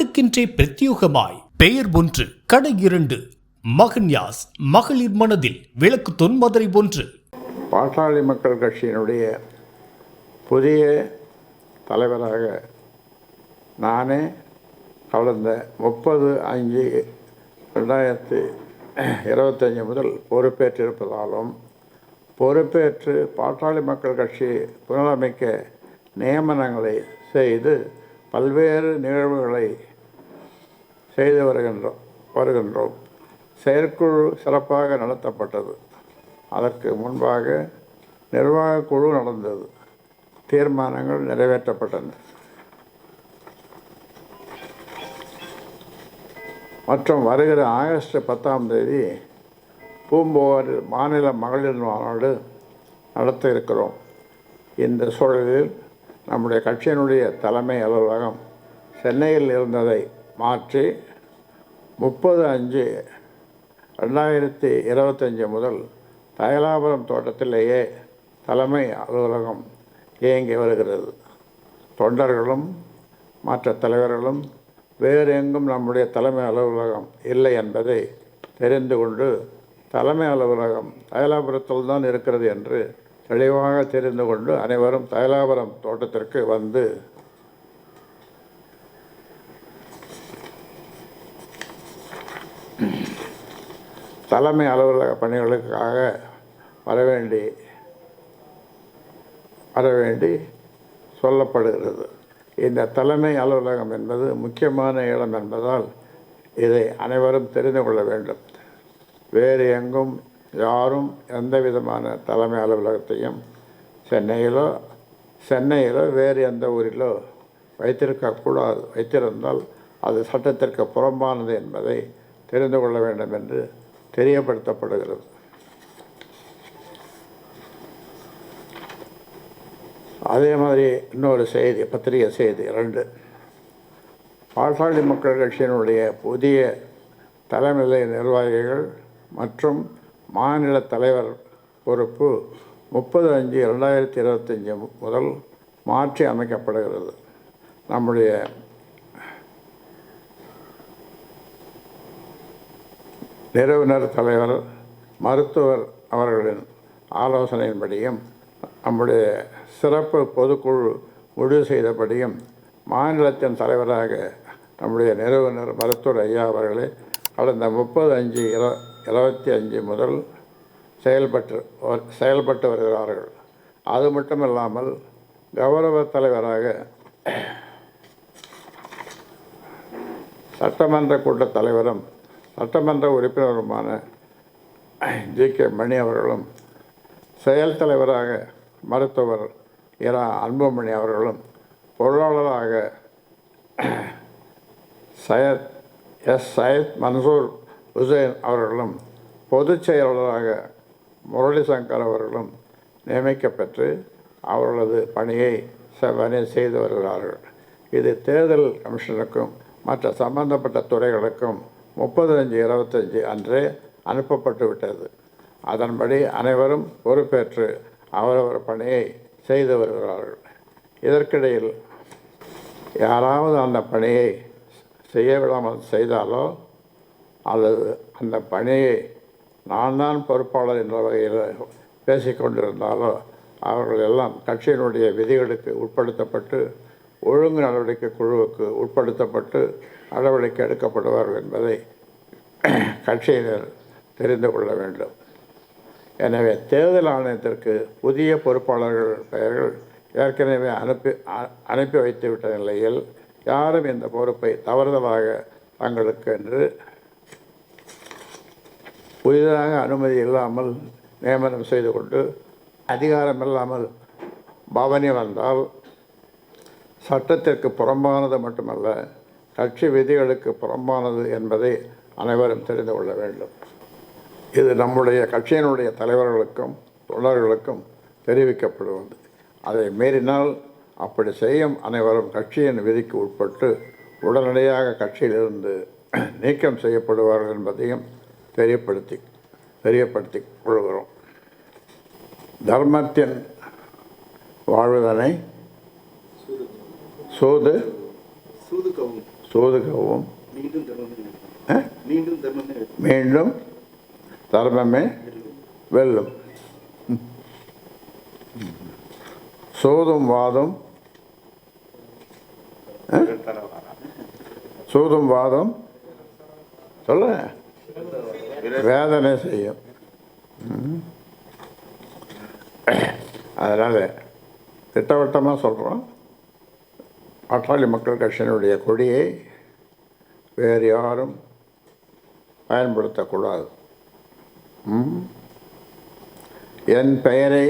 பணத்துக்கென்றே பிரத்யோகமாய். பெயர் ஒன்று கடை இரண்டு மகன்யாஸ் மகளிர் மனதில் விளக்கு தொன்மதுரை ஒன்று. பாட்டாளி மக்கள் கட்சியினுடைய புதிய தலைவராக நானே கடந்த முப்பது அஞ்சு ரெண்டாயிரத்தி இருபத்தஞ்சி முதல் பொறுப்பேற்றிருப்பதாலும் பொறுப்பேற்று பாட்டாளி மக்கள் கட்சி புனரமைக்க நியமனங்களை செய்து பல்வேறு நிகழ்வுகளை செய்து வருகின்றோம் வருகின்றோம். செயற்குழு சிறப்பாக நடத்தப்பட்டது. அதற்கு முன்பாக நிர்வாக குழு நடந்தது. தீர்மானங்கள் நிறைவேற்றப்பட்டன. மற்றும் வருகிற ஆகஸ்ட் பத்தாம் தேதி பூம்புகாரில் மாநில மகளிர் மாநாடு நடத்த இருக்கிறோம். இந்த சூழலில் நம்முடைய கட்சியினுடைய தலைமை அலுவலகம் சென்னையில் இருந்ததை மாற்றி முப்பது அஞ்சு ரெண்டாயிரத்தி இருபத்தஞ்சி முதல் தயலாபுரம் தோட்டத்திலேயே தலைமை அலுவலகம் இயங்கி வருகிறது. தொண்டர்களும் மற்ற தலைவர்களும் வேறு எங்கும் நம்முடைய தலைமை அலுவலகம் இல்லை என்பதை தெரிந்து கொண்டு தலைமை அலுவலகம் தயலாபுரத்தில் தான் இருக்கிறது என்று தெளிவாக தெரிந்து கொண்டு அனைவரும் தயலாபுரம் தோட்டத்திற்கு வந்து தலைமை அலுவலக பணிகளுக்காக வரவேண்டி வரவேண்டி சொல்லப்படுகிறது. இந்த தலைமை அலுவலகம் என்பது முக்கியமான இடம் என்பதால் இதை அனைவரும் தெரிந்து கொள்ள வேண்டும். வேறு எங்கும் யாரும் எந்த விதமான தலைமை அலுவலகத்தையும் சென்னையிலோ சென்னையிலோ வேறு எந்த ஊரிலோ வைத்திருக்கக்கூடாது வைத்திருந்தால் அது சட்டத்திற்கு புறம்பானது என்பதை தெரிந்து கொள்ள வேண்டும் என்று தெரியப்படுத்தப்படுகிறது. அதே மாதிரி இன்னொரு செய்தி பத்திரிகை செய்தி ரெண்டு பாட்டாளி மக்கள் கட்சியினுடைய புதிய தலைநிலை நிர்வாகிகள் மற்றும் மாநில தலைவர் பொறுப்பு முப்பது அஞ்சு ரெண்டாயிரத்தி இருபத்தஞ்சி முதல் மாற்றி அமைக்கப்படுகிறது. நம்முடைய நிறுவனர் தலைவர் மருத்துவர் அவர்களின் ஆலோசனையின்படியும் நம்முடைய சிறப்பு பொதுக்குழு முடிவு செய்தபடியும் மாநிலத்தின் தலைவராக நம்முடைய நிறுவனர் மருத்துவர் ஐயா அவர்களே கடந்த முப்பது அஞ்சு இர இருபத்தி அஞ்சு முதல் செயல்பட்டு செயல்பட்டு வருகிறார்கள். அது மட்டும் இல்லாமல் கௌரவ தலைவராக சட்டமன்ற கூட்டத் தலைவரும் சட்டமன்ற உறுப்பினருமான ஜி கே மணி அவர்களும் செயல் தலைவராக மருத்துவர் இரா அன்புமணி அவர்களும் பொருளாளராக சையத் எஸ் சையத் மன்சூர் ஹுசைன் அவர்களும் பொதுச் செயலாளராக முரளி சங்கர் அவர்களும் நியமிக்கப்பெற்று அவர்களது பணியை செவ்வனே செய்து வருகிறார்கள். இது தேர்தல் கமிஷனுக்கும் மற்ற சம்பந்தப்பட்ட துறைகளுக்கும் முப்பது அஞ்சு இருபத்தஞ்சு அன்றே அனுப்பப்பட்டு விட்டது. அதன்படி அனைவரும் பொறுப்பேற்று அவரவர் பணியை செய்து வருகிறார்கள். இதற்கிடையில் யாராவது அந்த பணியை செய்ய விடாமல் செய்தாலோ அல்லது அந்த பணியை நான் தான் பொறுப்பாளர் என்ற வகையில் பேசிக்கொண்டிருந்தாலோ அவர்கள் எல்லாம் கட்சியினுடைய விதிகளுக்கு உட்படுத்தப்பட்டு ஒழுங்கு நடவடிக்கை குழுவுக்கு உட்படுத்தப்பட்டு நடவடிக்கை எடுக்கப்படுவார்கள் என்பதை கட்சியினர் தெரிந்து கொள்ள வேண்டும். எனவே தேர்தல் ஆணையத்திற்கு புதிய பொறுப்பாளர்கள் பெயர்கள் ஏற்கனவே அனுப்பி அனுப்பி வைத்துவிட்ட நிலையில் யாரும் இந்த பொறுப்பை தவறுதலாக தங்களுக்கு என்று புதிதாக அனுமதி இல்லாமல் நியமனம் செய்து கொண்டு அதிகாரம் இல்லாமல் பவனி வந்தால் சட்டத்திற்கு புறம்பானது மட்டுமல்ல கட்சி விதிகளுக்கு புறம்பானது என்பதை அனைவரும் தெரிந்து கொள்ள வேண்டும். இது நம்முடைய கட்சியினுடைய தலைவர்களுக்கும் தொண்டர்களுக்கும் தெரிவிக்கப்படுவது. அதை மீறினால் அப்படி செய்யும் அனைவரும் கட்சியின் விதிக்கு உட்பட்டு உடனடியாக கட்சியிலிருந்து நீக்கம் செய்யப்படுவார்கள் என்பதையும் தெரியப்படுத்தி தெரியப்படுத்தி கொள்கிறோம். தர்மத்தின் வாழ்வதனை சூது. சோதுகவும் மீண்டும் தர்மமே? மீண்டும் வெல்லும். சூதும் வாதம்? சூதும் வாதம். சொல்ல? வேதனை செய்யும். அதனால் திட்டவட்டமாக சொல்கிறோம் பாட்டாளி மக்கள் கட்சியினுடைய கொடியை வேறு யாரும் பயன்படுத்தக்கூடாது. என் பெயரை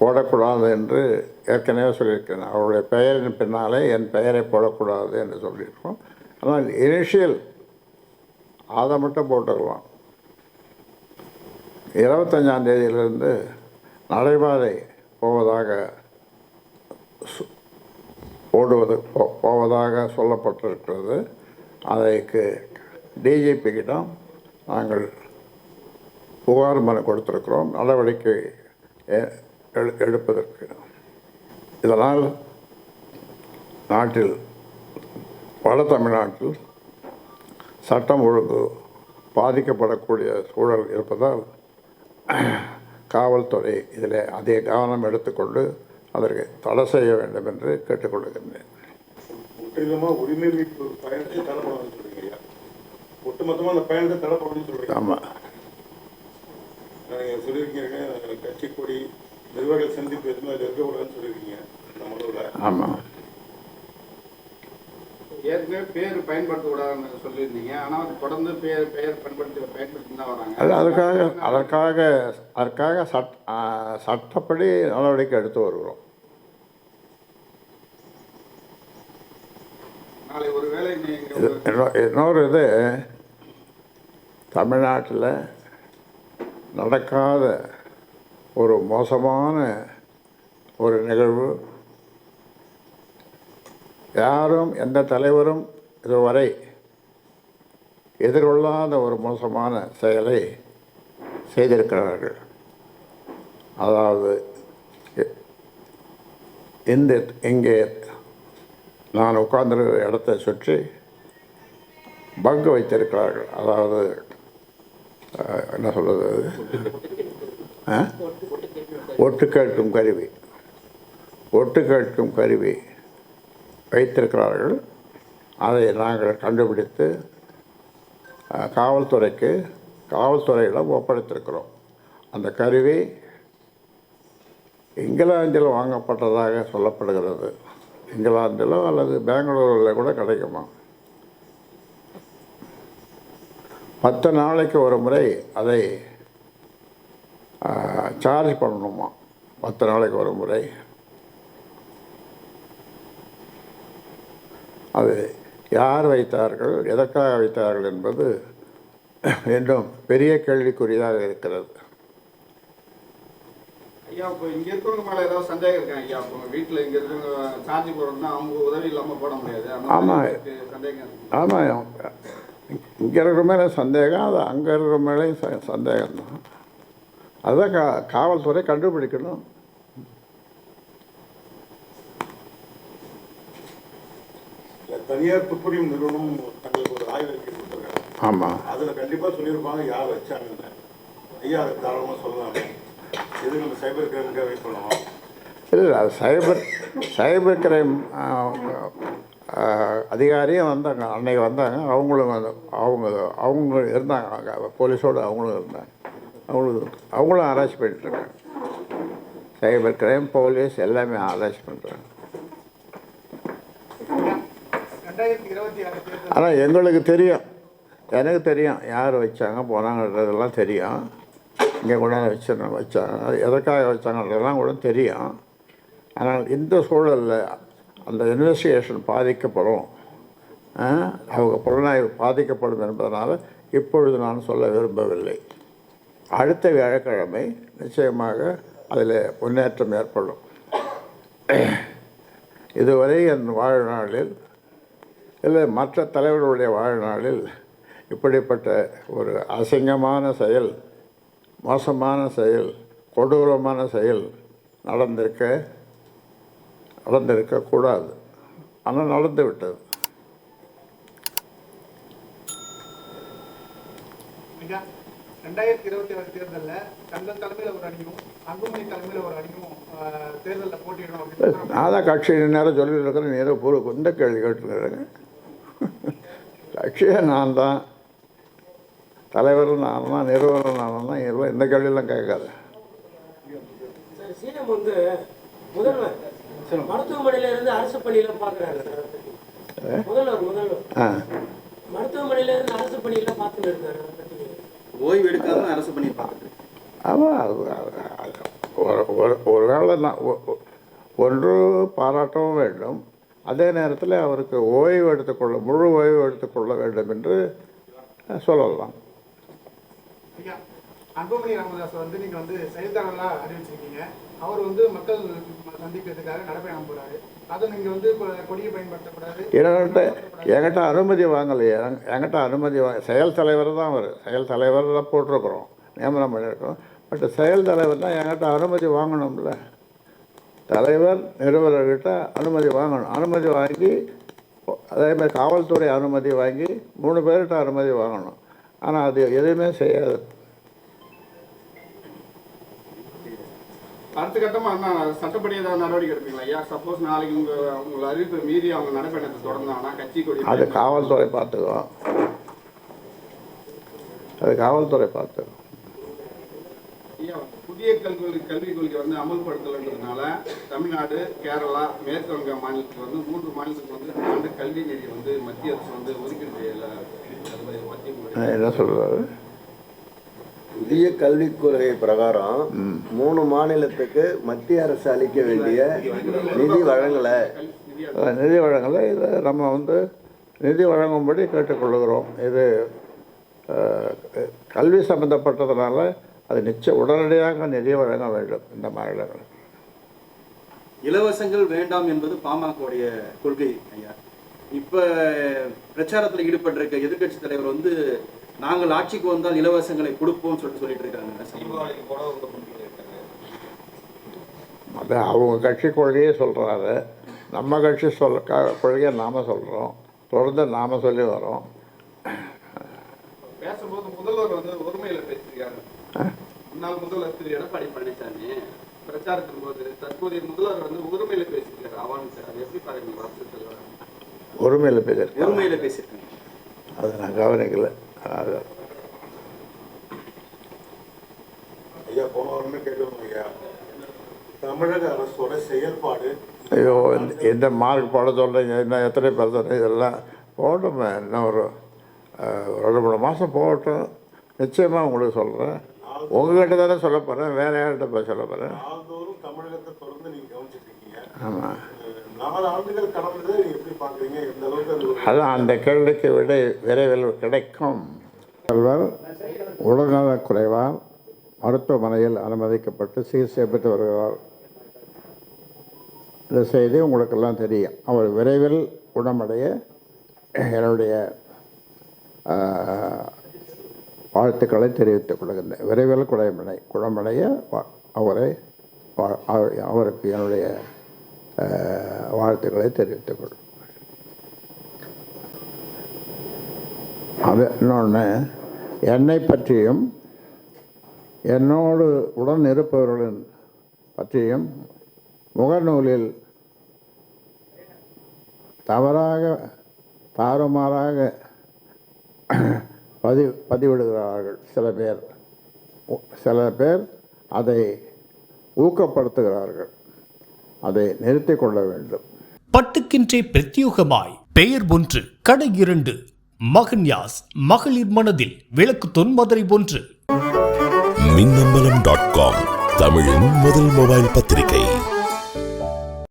போடக்கூடாது என்று ஏற்கனவே சொல்லியிருக்கிறேன். அவருடைய பெயரின் பின்னாலே என் பெயரை போடக்கூடாது என்று சொல்லியிருக்கோம் ஆனால் இனிஷியல் அதை மட்டும் போட்டுக்கலாம். இருபத்தஞ்சாம் தேதியிலிருந்து நடைபாதை போவதாக ஓடுவது போ- போவதாக சொல்லப்பட்டிருக்கிறது. அதற்கு டிஜிபிக்கிடம் நாங்கள் புகார் மனு கொடுத்திருக்கிறோம். நடவடிக்கை எ- எடு- எடுப்பதற்கு. இதனால் நாட்டில் வட தமிழ்நாட்டில் சட்டம் ஒழுங்கு பாதிக்கப்படக்கூடிய சூழல் இருப்பதால் காவல்துறை இதில் அதிக கவனம் எடுத்துக்கொண்டு அதற்கு தடை செய்ய வேண்டும் என்று கேட்டுக்கொள்கின்றேன். முற்றிலுமா உரிமை மீட்பு பயணத்தை தடைப்படணும்னு சொல்றீங்க ஐயா. ஒட்டுமொத்தமா அந்த பயணத்தை தடைப்படணும்னு சொல்றீங்க. ஆமாம் நீங்க சொல்லியிருக்கீங்க கட்சி கொடி நிர்வாகிகள் சந்திப்பு எதுவுமே அதில் இருக்கக்கூடாதுன்னு சொல்லியிருக்கீங்க. நம்ம அளவில் ஆமாம் ஏற்கனவே பேர் பயன்படுத்தக்கூடாதுன்னு சொல்லியிருந்தீங்க. ஆனால் தொடர்ந்து பேர் பெயர் பயன்படுத்தி பயன்படுத்தி தான் வராங்க. அது அதுக்காக அதற்காக அதற்காக சட் சட்டப்படி நடவடிக்கை எடுத்து வருகிறோம். இன்னொரு இது தமிழ்நாட்டில் நடக்காத ஒரு மோசமான ஒரு நிகழ்வு யாரும் எந்த தலைவரும் இதுவரை எதிர்கொள்ளாத ஒரு மோசமான செயலை செய்திருக்கிறார்கள். அதாவது இந்த இங்கே நான் உட்கார்ந்துருக்கிற இடத்தை சுற்றி பங்கு வைத்திருக்கிறார்கள். அதாவது என்ன சொல்கிறது ஆ? ஒட்டு கேட்கும் கருவி. ஒட்டு கேட்கும் கருவி. வைத்திருக்கிறார்கள். அதை நாங்கள் கண்டுபிடித்து காவல்துறைக்கு காவல்துறையிடம் ஒப்படைத்திருக்கிறோம். அந்த கருவி இங்கிலாந்தில் வாங்கப்பட்டதாக சொல்லப்படுகிறது. இங்கிலாந்திலோ அல்லது பெங்களூரில் கூட கிடைக்குமா? பத்து நாளைக்கு ஒரு முறை அதை சார்ஜ் பண்ணணுமா? பத்து நாளைக்கு ஒரு முறை. அது யார் வைத்தார்கள் எதற்காக வைத்தார்கள் என்பது இன்னும் பெரிய கேள்விக்குறியாக இருக்கிறது. ஐயா இப்போ இங்கே இருக்கிறவங்க மேலே ஏதாவது சந்தேகம் இருக்காங்க ஐயா? இப்போ வீட்டில் இங்கே இருக்கிறவங்க சார்ஜ் போடுறதுனா அவங்க உதவி இல்லாமல் போட முடியாது. அந்த ஆமா. மாதிரி உங்களுக்கு சந்தேகம் ஆமாம். இங்கே இருக்கிற மேலே சந்தேகம் அது அங்கே இருக்கிற மேலேயும் சந்தேகம் தான் அதுதான் கா காவல்துறை கண்டுபிடிக்கணும். தனியார் துப்புரியும் நிறுவனம் தங்களுக்கு ஒரு ஆய்வறிக்கை கொடுத்துருக்காங்க. ஆமாம் அதுல கண்டிப்பா சொல்லியிருப்பாங்க யார் வச்சாங்கன்னு. ஐயா அதை தாராளமா சொல்லலாம். எது நம்ம சைபர் கிரைமுக்காக வெயிட் பண்ணுவோம்? இல்லை அது சைபர் சைபர் கிரைம் அதிகாரியும் வந்தாங்க அன்னைக்கு வந்தாங்க. அவங்களும் அவங்க அவங்க இருந்தாங்க அங்க போலீஸோடு அவங்களும் இருந்தாங்க. அவங்களும் அவங்களும் ஆராய்ச்சி பண்ணிட்டுருக்காங்க சைபர் கிரைம் போலீஸ் எல்லாமே ஆராய்ச்சி பண்ணுறாங்க ரெண்டாயிரத்தி இருபத்தி ஆறு தேர்தல் ஆனால் எங்களுக்கு தெரியும். எனக்கு தெரியும். யார் வச்சாங்க போனாங்கன்றதெல்லாம் தெரியும். இங்கே கொண்டாந்து வச்சு வச்சாங்க. எதற்காக வச்சாங்கன்றதெல்லாம் கூட தெரியும். ஆனால் இந்த சூழலில் அந்த இன்வெஸ்டிகேஷன் பாதிக்கப்படும். அவங்க புலனாய்வு பாதிக்கப்படும் என்பதனால் இப்பொழுது நான் சொல்ல விரும்பவில்லை. அடுத்த வியாழக்கிழமை நிச்சயமாக அதில் முன்னேற்றம் ஏற்படும். இதுவரை என் வாழ்நாளில் இல்லை மற்ற தலைவர்களுடைய வாழ்நாளில் இப்படிப்பட்ட ஒரு அசிங்கமான செயல் மோசமான செயல் கொடூரமான செயல் நடந்திருக்க நடந்திருக்கக்கூடாது ஆனால் நடந்து விட்டது. ரெண்டாயிரத்தி இருபத்தி ஆறு தேர்தலில் தங்கள் தலைமையில் ஒரு அணியும் அன்புமணி தலைமையில் ஒரு அணியும் தேர்தலில் போட்டியிடணும் நான் தான் கட்சி நேரம் சொல்லிட்டு இருக்கிறேன். ஏதோ பூர்வ இந்த கேள்வி கேட்டுருக்கிறேங்க கட்சியே நான் தான் தலைவரும் நான் தான் நிறுவனம் நான் தான் இதெல்லாம் இந்த கேள்வியெல்லாம் கேட்காது. மருத்துவமனையில இருந்து அரசு பணியில பாக்குறாரு முதல்வர் முதல்வர். ஆ. மருத்துவமனையில இருந்து அரசு பணியில பார்த்துட்டு இருக்காரு ஓய்வு எடுக்காம அரசு ஒரு ஒரு ஒரு வேளை நான் ஒன்று பாராட்டவும் வேண்டும். அதே நேரத்தில் அவருக்கு ஓய்வு எடுத்துக்கொள்ள முழு ஓய்வு எடுத்துக்கொள்ள வேண்டும் என்று சொல்லலாம். அன்புமணி ராமதாஸ் வந்து நீங்க வந்து செயல்தரலா அறிவிச்சிருக்கீங்க. அவர் வந்து மக்கள் சந்திக்கிறதுக்காக நடைபயணம் போறாரு. அதை நீங்க வந்து கொடியை பயன்படுத்தக்கூடாது. என்கிட்ட என்கிட்ட அனுமதி வாங்கலையே. என்- என்கிட்ட அனுமதி வாங்க செயல் தலைவர் தான் அவர். செயல் தலைவர் தான் போட்டிருக்கிறோம். நியமனம் பண்ணியிருக்கோம் பட் செயல் தலைவர் தான் என்கிட்ட அனுமதி வாங்கணும்ல. தலைவர் நிறுவனர்கிட்ட அனுமதி வாங்கணும். அனுமதி வாங்கி அதே மாதிரி காவல்துறை அனுமதி வாங்கி மூணு பேர்கிட்ட அனுமதி வாங்கணும். ஆனால் அது எதுவுமே செய்யாது. அடுத்த கட்டமா என்ன சட்டப்படி ஏதாவது நடவடிக்கை எடுப்பீங்களா? ஐயா சப்போஸ் நாளைக்கு உங்க உங்களை அறிவிப்பை மீறி அவங்க நடைபயணத்தை தொடர்ந்தாங்கன்னா கட்சி கொடி அது காவல்துறை பார்த்துக்குவோம் அது காவல்துறை பார்த்துக்கும். ஐயா, புதிய கல்வி கல்விக் கொள்கை வந்து அமல்படுத்தலைன்றதுனால தமிழ்நாடு கேரளா மேற்கு வங்க மாநிலத்துக்கு வந்து மூன்று மாநிலத்துக்கு வந்து ஆண்டு கல்வி நிதி வந்து மத்திய அரசு வந்து ஒதுக்கீடு செய்யல. என்ன சொல்கிறாரு புதிய கல்விக் கொள்கை பிரகாரம் மூணு மாநிலத்துக்கு மத்திய அரசு அளிக்க வேண்டிய நிதி வழங்கலை. நிதி வழங்கலை. இதை நம்ம வந்து நிதி வழங்கும்படி கேட்டுக்கொள்கிறோம். இது கல்வி சம்பந்தப்பட்டதுனால அது நிச்சயம் உடனடியாக நிதி வழங்க வேண்டும் இந்த மாநிலங்கள். இலவசங்கள் வேண்டாம் என்பது பாமகவுடைய கொள்கை ஐயா. இப்ப பிரச்சாரத்தில் ஈடுபட்டிருக்க எதிர்க்கட்சி தலைவர் வந்து நாங்கள் ஆட்சிக்கு வந்தால் இலவசங்களை கொடுப்போம் சொல்லிட்டு சொல்லிட்டு இருக்காங்க. அது அவங்க கட்சி கொள்கையே சொல்கிறாரு நம்ம கட்சி சொல்ல கொள்கையை நாம் சொல்கிறோம் தொடர்ந்து நாம் சொல்லி வரோம். பேசும்போது முதல்வர் வந்து முன்னாள் முதல்வர் திரு எடப்பாடி பழனிசாமி பிரச்சாரத்தின் போது தற்போதைய முதல்வர் வந்து ஒருமையில பேசியிருக்காரு. அவான் சார். அது எப்படி பாருங்க வருஷத்துல ஒருமையில் பேசியிருக்கோம் ஒருமையில பேசியிருக்காங்க. அது நான் கவனிக்கல. ஐயா போன வாரமே கேட்கணும் ஐயா. தமிழக அரசோட செயல்பாடு. ஐயோ இந்த மார்க் போட சொல்கிறீங்க இன்னும் எத்தனை பர்சன்ட் இதெல்லாம் போட்டுமே இன்னும் ஒரு ரெண்டு மூணு மாதம் போகட்டும். நிச்சயமாக உங்களுக்கு சொல்கிறேன் உங்ககிட்ட தானே சொல்ல போகிறேன் வேறு யார்கிட்ட போய் சொல்ல போகிறேன் தமிழகத்தை தொடர்ந்து ஆமாம் அதான் அந்த கேள்விக்கு விடை விரைவில் கிடைக்கும். செல்வர் உடல்நலக் குறைவால் மருத்துவமனையில் அனுமதிக்கப்பட்டு சிகிச்சை பெற்று வருகிறார். இந்த செய்தி உங்களுக்கெல்லாம் தெரியும். அவர் விரைவில் குணமடைய என்னுடைய வாழ்த்துக்களை தெரிவித்துக் கொள்கின்றேன். விரைவில் குணமடை குணமடைய அவரை அவ- அவருக்கு என்னுடைய வாழ்த்துக்களை தெரிவித்துக் கொள். அது இன்னொன்று என்னை பற்றியும் என்னோடு உடன் இருப்பவர்களின் பற்றியும் முகநூலில் தவறாக தாறுமாறாக பதி பதிவிடுகிறார்கள். சில பேர். சில பேர் அதை ஊக்கப்படுத்துகிறார்கள். அதை நிறுத்திக் கொள்ள வேண்டும். பட்டுக்கின்றே பிரத்யோகமாய் பெயர் ஒன்று கடை இரண்டு மகன்யாஸ் மகளிர் மனதில் விளக்கு தொன்மதுரை ஒன்று. மின்னம்பலம் டாட் காம் தமிழின் முதல் மொபைல் பத்திரிகை.